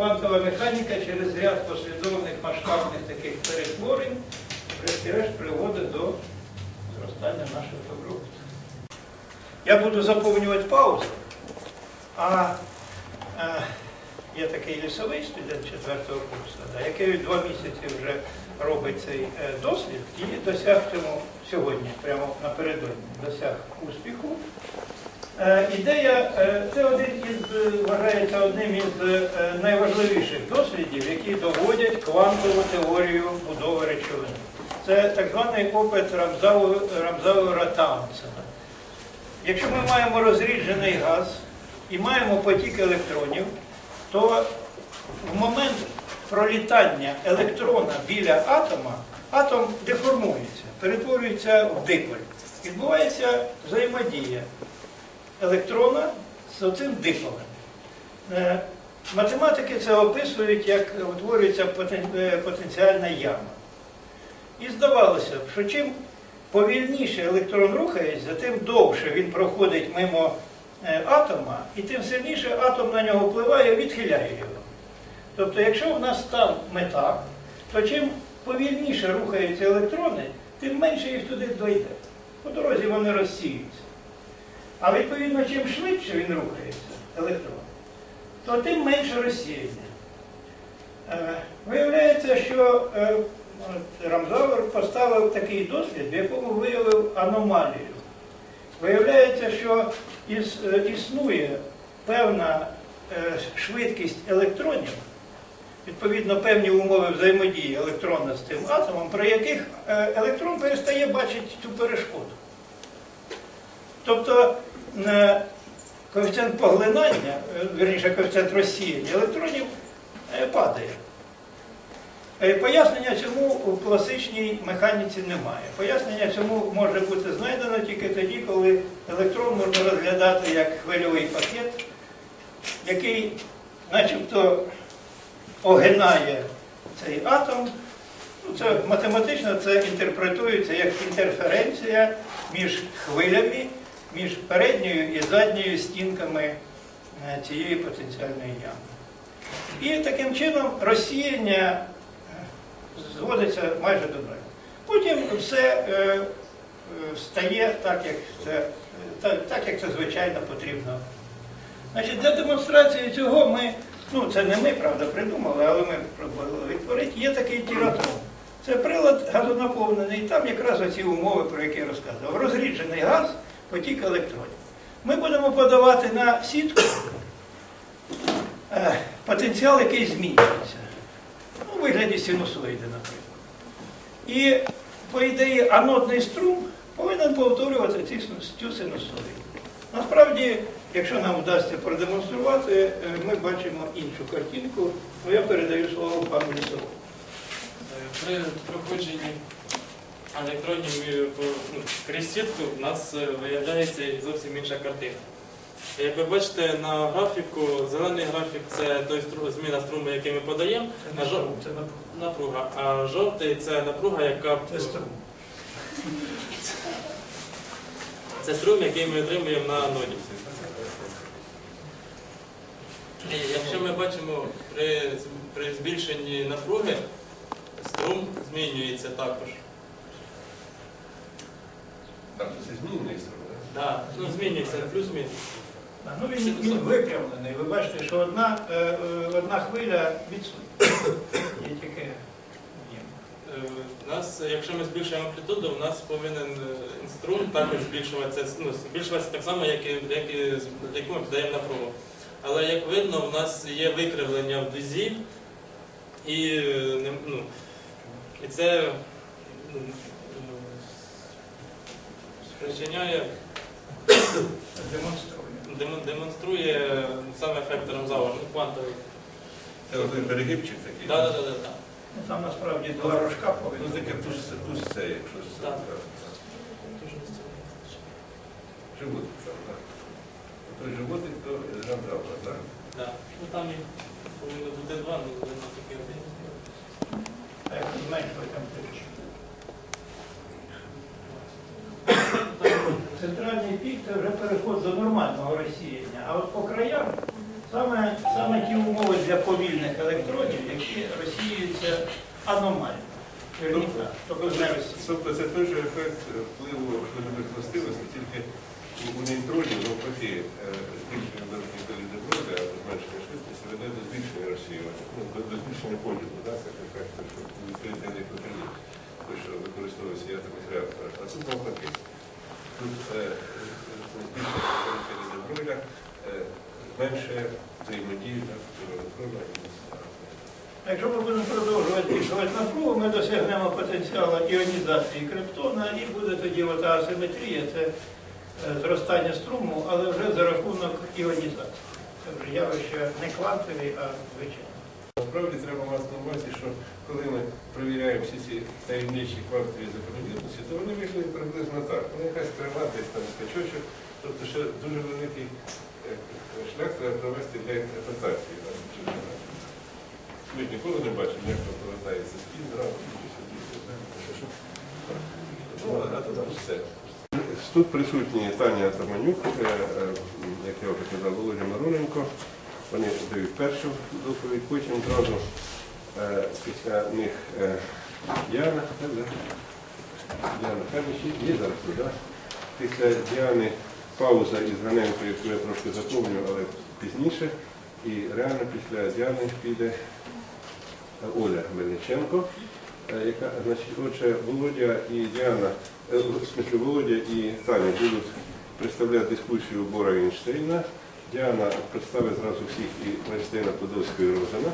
квантова механіка через ряд послідовних масштабних таких перетворень, врешті-решт приводить до зростання наших добробуту. Я буду заповнювати паузу, а е, є такий лісовий студент четвертого курсу, да, який два місяці вже робить цей е, дослід і досяг цьому сьогодні, прямо напередодні, досяг успіху. Е, Ідея е, це один із е, вважається одним із найважливіших дослідів, які доводять квантову теорію будови речовини. Це так званий опит Рамзауера Таунсена. Якщо ми маємо розріджений газ і маємо потік електронів, то в момент пролітання електрона біля атома атом деформується, перетворюється в диполь. Відбувається взаємодія електрона з цим диполем. Е, Математики це описують, як утворюється е, потенціальна яма. І здавалося б, що чим повільніше електрон рухається, тим довше він проходить мимо е, атома, і тим сильніше атом на нього впливає відхиляє його. Тобто, якщо в нас там мета, то чим повільніше рухаються електрони, тим менше їх туди дойде. По дорозі вони розсіються. А відповідно, чим швидше він рухається, електрон, то тим менше розсіяння. Е, Виявляється, що е, Рамзавер поставив такий дослід, в якому виявив аномалію. Виявляється, що е, існує певна швидкість електронів, відповідно певні умови взаємодії електрона з тим атомом, при яких електрон перестає бачити цю перешкоду. Тобто е, коефіцієнт поглинання, е, вірніше коефіцієнт розсіяння електронів е, падає. Е, Пояснення цьому у класичній механіці немає. Пояснення цьому може бути знайдено тільки тоді, коли електрон можна розглядати як хвильовий пакет, який начебто огинає цей атом. Ну, Це математично це інтерпретується як інтерференція між хвилями, між передньою і задньою стінками е, цієї потенціальної ями. І таким чином розсіяння е, зводиться майже до нуля. Потім все е, е, стає так, як це, так, так, як це звичайно потрібно. Значить, для демонстрації цього ми, ну це не ми, правда, придумали, але ми пробували відтворити. Є такий тіратрон. Це прилад газонаповнений, там якраз оці умови, про які я розказував. Розріджений газ, потік електронів. Ми будемо подавати на сітку е, потенціал, який змінюється. Ну, у вигляді синусоїди, наприклад. І, по ідеї, анодний струм повинен повторювати цю синусоїду. Насправді, якщо нам вдасться продемонструвати, е, ми бачимо іншу картинку. Ну, я передаю слово пану Лісовому. При проходженні електронів е, по- ну, крізь сітку у нас е, виявляється і зовсім інша картина. Як ви бачите на графіку, зелений графік це той стру, зміна струму, який ми подаємо, Це а жов- це напруга. а жовтий це напруга, яка Це струм. це струм, який ми отримуємо на аноді. І якщо ми бачимо при, при збільшенні напруги, струм змінюється також. Там це змінний струм, так? Да, ну змінюється плюс-мінус. Ну, він, він випрямлений. Ви бачите, що одна, е, е, одна хвиля відсутня. Є тільки є. Е, У нас, якщо ми збільшуємо амплітуду, у нас повинен е, струм також збільшуватися, ну, збільшуватися так само, як і, як і яку ми подаємо напругу. Але як видно, у нас є викривлення в дузі, і, е, ну, і це ну, е, спричиняє, Демонструє. демо- демонструє саме ефект Рамзауера, ну, квантовий. Це один перегибчик такий. Так, так, так, так. Ну, Там насправді два рожка Ну повинні. таке туз, туз це, якщо це. Так. так. Животик, так, так. Той животик, то жамзавка, так? Да. Ну там їх повинно бути два, ну видно тільки один. А як зменшувати амплітуду. Центральний пік це вже переход до нормального розсіяння. А от по краям Саме, саме ті умови для повільних електродів, які розсіюються аномально. Тобто не розсіюються. Тобто це той же ефект впливу швидких властивостей, тільки у нейтронів, навпаки, е, збільшення дорожньої колізни броди, а зменшення швидкості веде до збільшення розсіювання, ну, до, збільшення поділу, да, цих ефектів, що відкрити електрокрилі, той, що використовується в ядерних реакторах. А тут навпаки. Тут е, е, збільшення колізни броля, е, менше взаємодії і Якщо ми будемо продовжувати пішувати напругу, ми досягнемо потенціалу іонізації криптона і буде тоді ота асиметрія, це е, зростання струму, але вже за рахунок іонізації. Це вже явище не квантові, а звичайні. Насправді треба мати на увазі, що коли ми перевіряємо всі ці таємничі квантові закономірності, то вони виглядають приблизно так. Ну, якась крива, десь там скачочок, тобто ще дуже великий е, шлях треба провести для інтерпретації. Ми ніколи не бачимо, як повертається спін, зранку, чи сюди. Ну, а тут все. Тут присутні Таня Атаманюк, е, е, як я вже казав, Володя Мароненко. Вони дають першу доповідь, потім одразу е, після них е, Діана, так, да? Діана Хабіші, є зараз тут, да? Після Діани пауза із Ганенко, яку я трошки заповню, але пізніше. І реально після Діани піде е, Оля Мельниченко, е, яка, значить, отже, Володя і Діана, е, в смислі Володя і Таня будуть представляти дискусію Бора Ейнштейна. Діана представить зразу всіх і Ейнштейна Подольського і Розена.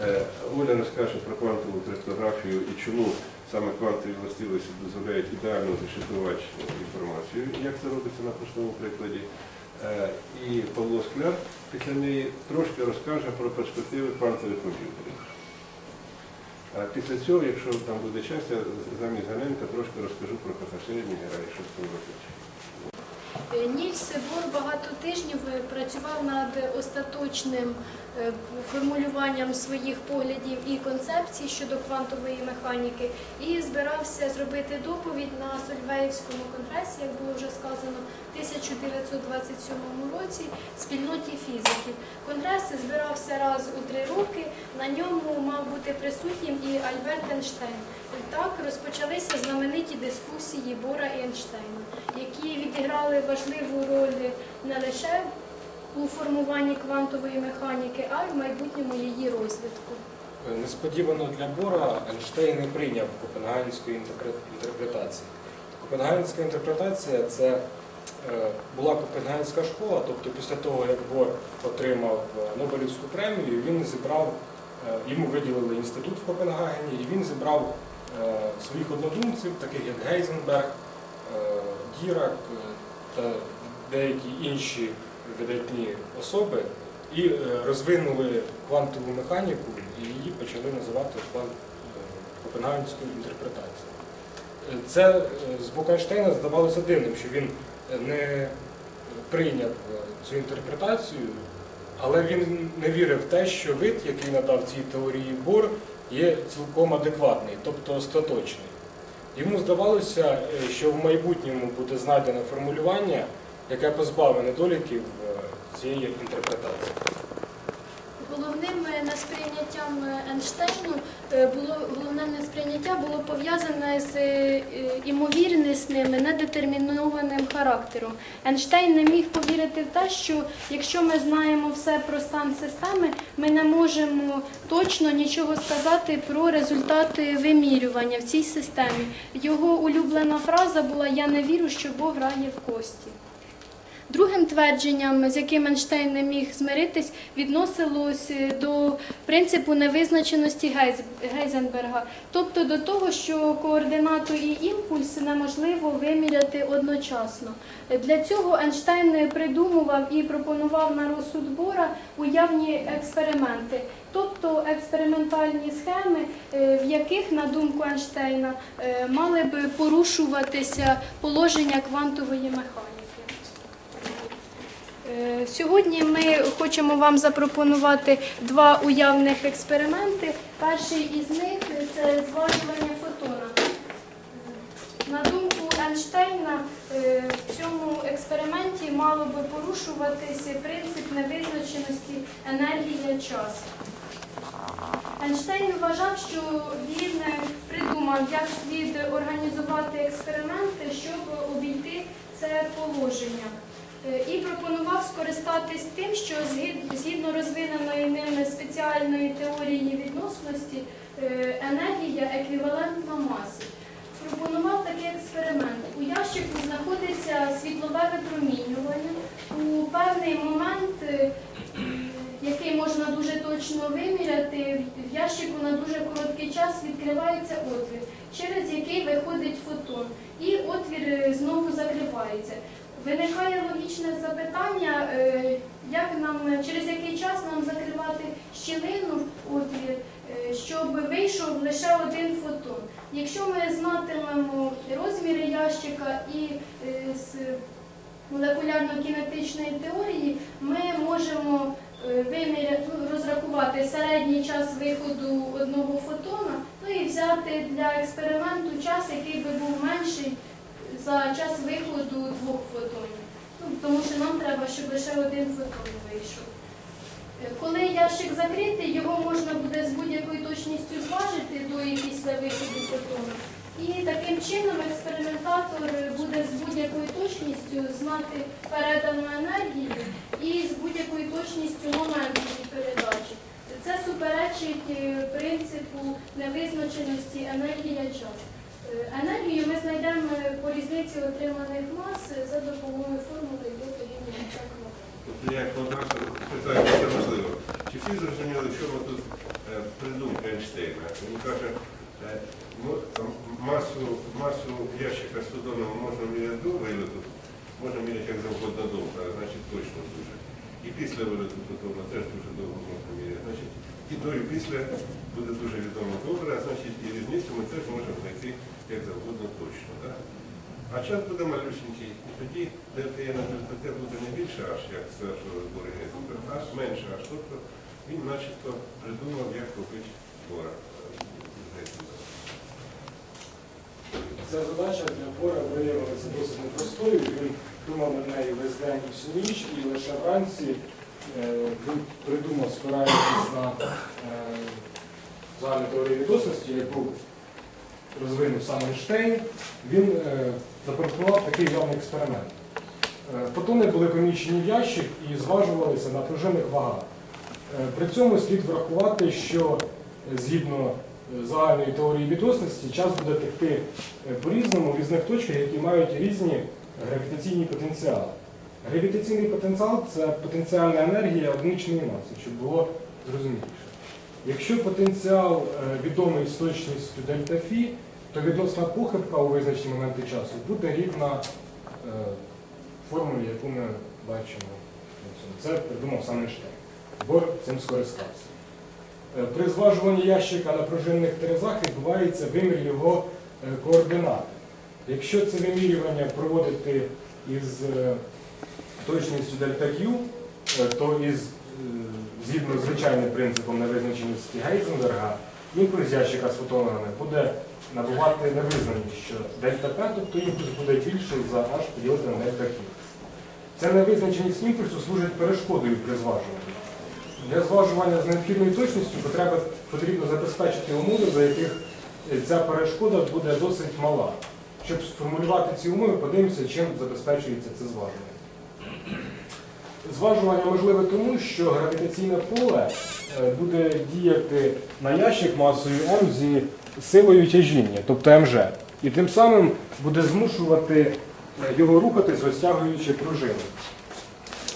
Е, Оля розкаже про квантову криптографію і чому саме квантові властивості дозволяють ідеально зашифрувати інформацію, як це робиться на простому прикладі. Е, І Павло Скляр після неї трошки розкаже про перспективи квантових комп'ютерів. А після цього, якщо там буде час, я замість Ганенка трошки розкажу про Каташея Мігера що з цим робити. Е, Нільс Бор багато тижнів е, працював над остаточним е, формулюванням своїх поглядів і концепцій щодо квантової механіки і збирався зробити доповідь на Сольвеївському конгресі, як було вже сказано, в 1927 році спільноті фізиків. Конгрес збирався раз у три роки. На ньому мав бути присутнім і Альберт Ейнштейн. Так розпочалися знамениті дискусії Бора і Ейнштейна, які відіграли важливу роль не лише у формуванні квантової механіки, а й в майбутньому її розвитку. Несподівано для Бора Ейнштейн не прийняв Копенгагенської інтерпре- інтерпретації. Копенгагенська інтерпретація це е, була Копенгагенська школа, тобто після того, як Бор отримав е, Нобелівську премію, він зібрав, е, йому виділили інститут в Копенгагені, і він зібрав е, своїх однодумців, таких як Гейзенберг, е, Дірак е, та деякі інші видатні особи, і е, розвинули квантову механіку і її почали називати е, Копенгагенською інтерпретацією. Е, Це е, з боку Ейнштейна здавалося дивним, що він е, не прийняв е, цю інтерпретацію, але він не вірив в те, що вид, який надав цій теорії Бор, є цілком адекватний, тобто остаточний. Йому здавалося, е, що в майбутньому буде знайдено формулювання, яке позбавить недоліків е, цієї інтерпретації. Головним е, несприйняттям е, Ейнштейну е, було головне несприйняття було пов'язане з е, імовірнісним, недетермінованим характером. Ейнштейн не міг повірити в те, що якщо ми знаємо все про стан системи, ми не можемо точно нічого сказати про результати вимірювання в цій системі. Його улюблена фраза була Я не вірю, що Бог грає в кості. Другим твердженням, з яким Ейнштейн не міг змиритись, відносилось е, до принципу невизначеності Гейзенберга, тобто до того, що координату і імпульс неможливо виміряти одночасно. Для цього Ейнштейн придумував і пропонував на розсуд Бора уявні експерименти, тобто експериментальні схеми, е, в яких, на думку Ейнштейна, е, мали б порушуватися положення квантової механіки. Сьогодні ми хочемо вам запропонувати два уявних експерименти. Перший із них це зважування фотона. На думку Ейнштейна е, в цьому експерименті мало би порушуватися принцип невизначеності енергії часу. Ейнштейн вважав, що він придумав, як слід організувати експерименти, щоб обійти це положення. Е, І пропонував скористатись тим, що згідно розвиненої ними спеціальної теорії відносності е, енергія еквівалентна масі. Пропонував такий експеримент. У ящику знаходиться світлове випромінювання. У певний момент, е, який можна дуже точно виміряти, в ящику на дуже короткий час відкривається отвір, через який виходить фотон. І отвір знову закривається. Виникає логічне запитання, е, як нам, через який час нам закривати щілину в отвір, е, щоб вийшов лише один фотон. Якщо ми знатимемо розміри ящика і е, з молекулярно-кінетичної теорії, ми можемо виміряти, розрахувати середній час виходу одного фотона, ну і взяти для експерименту час, який би був менший за час виходу двох фотонів. Ну, тому що нам треба, щоб лише один фотон вийшов. Е, Коли ящик закритий, його можна буде з будь-якою точністю зважити до і після виходу фотона. І таким чином експериментатор буде з будь-якою точністю знати передану енергію і з будь-якою точністю момент її передачі. Це суперечить е, принципу невизначеності енергія час. Е, Енергію ми знайдемо по різниці отриманих мас за допомогою формули до порівняння Тобто я питаю, що це можливо. Чи всі зрозуміли, в чому тут е, придумка Ейнштейна? Він каже, е, ну, масу, масу ящика фотоном можна міряти до виліту, можна міряти як завгодно довго, а значить точно дуже. І після виліту фотона теж дуже довго можна міряти. Значить, і до і після буде дуже відомо добре, а значить і різницю ми теж можемо знайти як завгодно точно. Да? А час буде малюсенький, і тоді Е на буде не більше аж, як з першого збору Гейзенберга, а менше аж. Тобто він начебто придумав, як робити бора. Ця задача для Бора виявилася досить непростою. Він думав на неї весь день і всю ніч, і лише вранці е, він придумав, спираючись на е, загальну теорію відносності, яку розвинув сам Ейнштейн, він е, запропонував такий явний експеримент. Е, Фотони були поміщені в ящик і зважувалися на пружинних вагах. Е, При цьому слід врахувати, що згідно загальної теорії відносності час буде текти по-різному в різних точках, які мають різні гравітаційні потенціали. Гравітаційний потенціал це потенціальна енергія одиничної маси, щоб було зрозуміліше. Якщо потенціал відомий з точністю дельта Фі, то відносна похибка у визначені моменти часу буде рівна е, формулі, яку ми бачимо. Це придумав сам Ейнштейн. Бор цим скористався. Е, При зважуванні ящика на пружинних терезах відбувається вимір його е, координат. Якщо це вимірювання проводити із е, точністю дельта Q, то із, згідно з звичайним принципом невизначеності Гейзенберга, імпульс ящика з фотонами буде набувати невизнаність, що дельта P, тобто імпульс буде більший за H поділити на дельта Q. Ця невизначеність імпульсу служить перешкодою при зважуванні. Для зважування з необхідною точністю потрібно забезпечити умови, за яких е, ця перешкода буде досить мала. Щоб сформулювати ці умови, подивимося, чим забезпечується це зважування. Зважування можливе тому, що гравітаційне поле е, буде діяти на ящик масою М зі силою тяжіння, тобто МЖ. І тим самим буде змушувати е, його рухатись, розтягуючи пружину.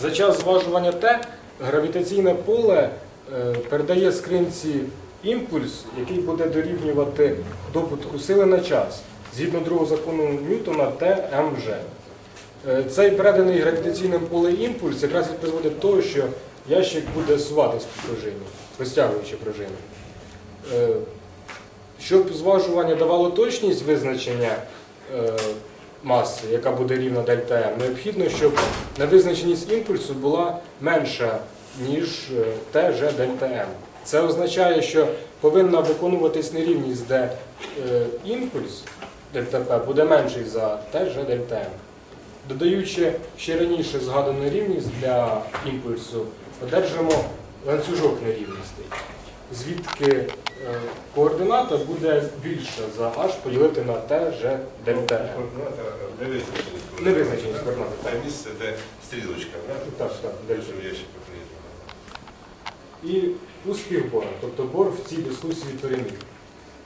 За час зважування Т гравітаційне поле е, передає скринці імпульс, який буде дорівнювати допитку сили на час. Згідно другого закону Ньютона Т МЖ. Е, Цей переданий гравітаційним поле імпульс якраз і призводить до того, що ящик буде суватись по пружині, розтягуючи пружину. Е, Щоб зважування давало точність визначення е, маси, яка буде рівна дельта М, необхідно, щоб невизначеність імпульсу була менша, ніж е, Т дельта М. Це означає, що повинна виконуватись нерівність, де імпульс дельта П буде менший за Т Ж дельта М. Додаючи ще раніше згадану рівність для імпульсу, одержимо ланцюжок нерівностей, звідки е, координата буде більша за H поділити на Т Ж дельта М. Координата невизначеність. Невизначеність координати, так. Це місце, де стрілочка. Так, так, дельта. І успіх Бора, тобто Бор в цій дискусії переміг.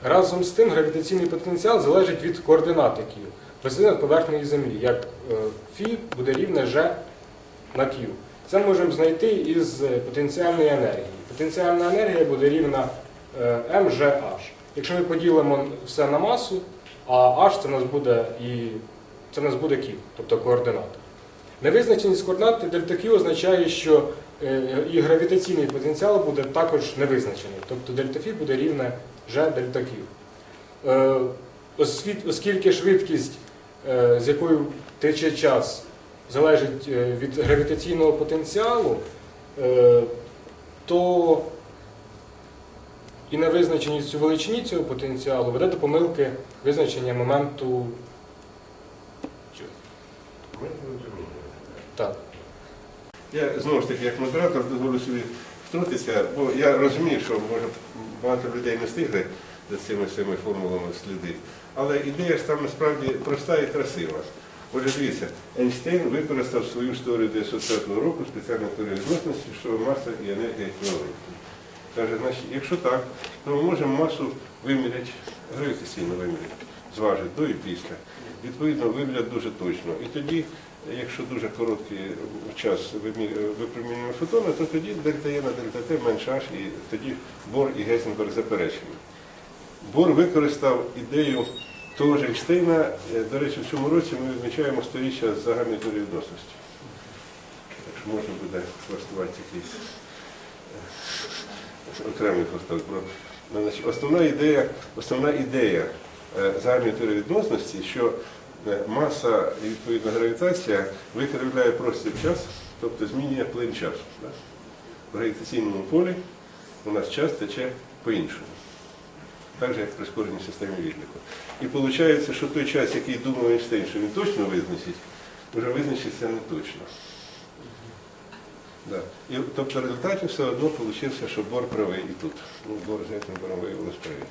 Разом з тим гравітаційний потенціал залежить від координат Q. Висоти над поверхнею Землі, як е, Фі буде рівне G на Q. Це ми можемо знайти із е, потенціальної енергії. Потенціальна енергія буде рівна е, mgh. Якщо ми поділимо все на масу, а h це нас буде і це нас буде Q, тобто координата. Невизначеність координати дельта Q означає, що і гравітаційний потенціал буде також невизначений. Тобто дельта Фі буде рівне G дельта Q. Оскільки швидкість, з якою тече час, залежить е, від гравітаційного потенціалу, е, то і невизначеність у величині цього потенціалу веде до помилки визначення моменту. Так. Я знову ж таки, як модератор, дозволю собі втрутитися, бо я розумію, що може багато людей не встигли за цими всіми формулами слідити. Але ідея ж там насправді проста і красива. Отже, дивіться, Ейнштейн використав свою ж теорію 905 року, спеціальну теорію відносності, що маса і енергія еквівалентні. Каже, значить, якщо так, то ми можемо масу виміряти, гравітаційно виміряти, зважити до і після. Відповідно, виміряти дуже точно. І тоді, якщо дуже короткий час випромінюємо фотони, то тоді дельта Е на дельта Т менше H, і тоді Бор і Гейзенберг заперечені. Бор використав ідею того ж Ейнштейна. Е, До речі, в цьому році ми відмічаємо сторіччя з загальної теорії відносності. Так що можна буде влаштувати якийсь е, окремий хвосток. Основна ідея, основна ідея е, загальної теорії відносності, що маса і відповідно гравітація викривляє простір час, тобто змінює плин часу. В гравітаційному полі у нас час тече по-іншому. Так же, як в прискореній системі відліку. І виходить, що той час, який думав Ейнштейн, що він точно визначить, вже визначиться не точно. Да. І, тобто в результаті все одно вийшло, що Бор правий і тут. Ну, Бор з Гетенбером виявилось правий.